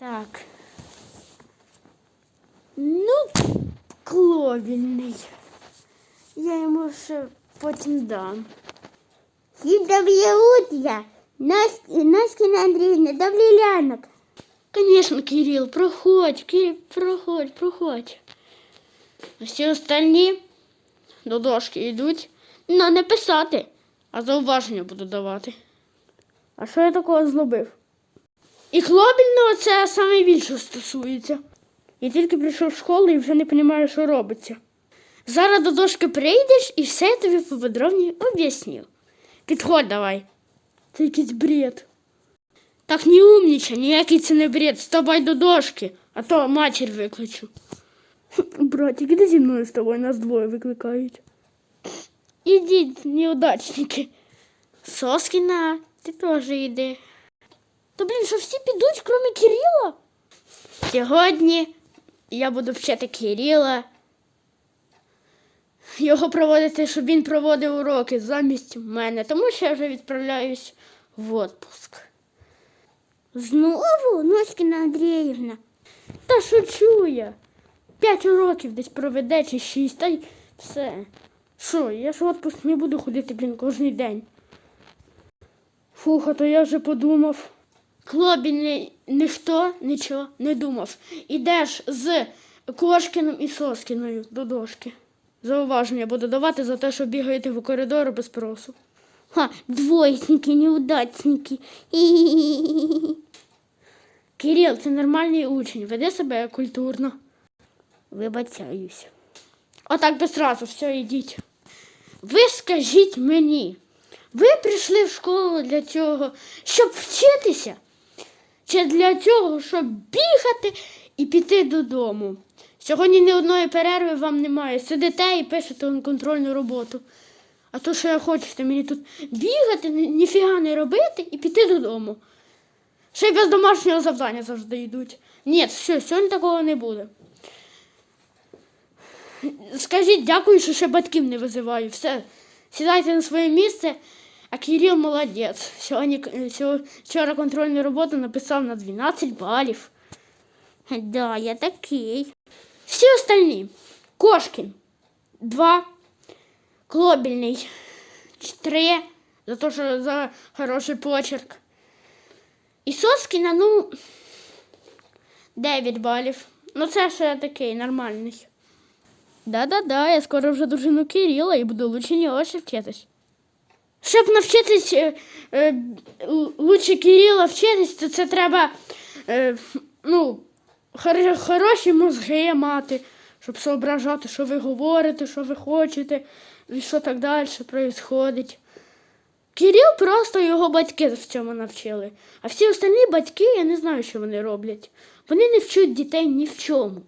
Так. Ну, кловільний. Я йому ще потім дам. Всім доброе утро. Нас, Наскина Андреевна, добрый лянок. Конечно, Кирилл, проходь, Кирилл, проходь, проходь. Всі остальні до дошки йдуть, но не писати, а зауваження буду давати. А що я такого зробив? І клобільного це саме більше стосується. Я тільки прийшов в школу і вже не розумію, що робиться. Зараз до дошки прийдеш і все тобі поподробні об'ясню. Підходь давай. Це якийсь бред. Так не умнічай, ніякий це не бред. Вставай до дошки, а то матір викличу. Братик, іди зі мною з тобою, нас двоє викликають. Ідіть, неудачники. Соскіна, ти теж йди. То блін, що всі підуть, крім Кирила? Сьогодні я буду вчити Кирила. Його проводити, щоб він проводив уроки замість мене, тому що я вже відправляюсь в отпуск. Знову, Наскина Андреевна. Та шучу я. П'ять уроків десь проведе чи шість, та й все. Що, я ж в отпуск не буду ходити, блін, кожен день. Фух, а то я вже подумав. Клобі ні, ніхто нічого не думав. Ідеш з Кошкіним і Соскіною до дошки. Зауваження буду давати за те, що бігаєте по коридору без спросу. Ха, двоечники, неудачники. Кирил, це нормальний учень, веди себе культурно. Вибачаюсь. Отак без разу, все, йдіть. Ви скажіть мені, ви прийшли в школу для цього, щоб вчитися? Чи для цього, щоб бігати і піти додому? Сьогодні ні одної перерви вам немає. Сидите і пишете контрольну роботу. А то, що я хочете мені тут бігати, ніфіга не робити і піти додому. Ще й без домашнього завдання завжди йдуть. Ні, все, сьогодні такого не буде. Скажіть дякую, що ще батьків не визиваю. Все, сідайте на своє місце, а Кирил молодець. Сьогодні е, сьо- вчора контрольну роботу написав на 12 балів. Да, я такий. Всі остальні. Кошкін 2, Клобільний 3, за те, що за хороший почерк. І Соскіна, ну, 9 балів. Ну, це ще такий нормальний. Да-да-да, я скоро вже дружину Кирила і буду лучше нього ще вчитись. Щоб навчитись е, е, лучше Кирила вчитись, то це треба е, ну, хор- хороші мозги мати, щоб соображати, що ви говорите, що ви хочете, і що так далі відбувається. Кирил просто його батьки в цьому навчили. А всі остальні батьки, я не знаю, що вони роблять. Вони не вчать дітей ні в чому.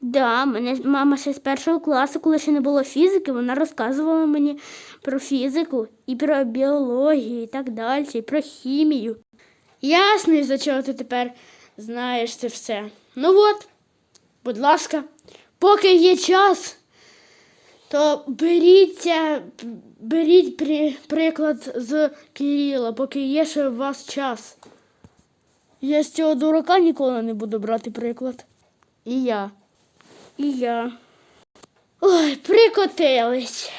Да, мене мама ще з першого класу, коли ще не було фізики, вона розказувала мені про фізику і про біологію і так далі, і про хімію. Ясно, із за чого ти тепер знаєш це все. Ну от, будь ласка, поки є час, то беріться, беріть при, приклад з Кирила, поки є ще у вас час. Я з цього дурака ніколи не буду брати приклад. І я. І я. Ой, прикотились.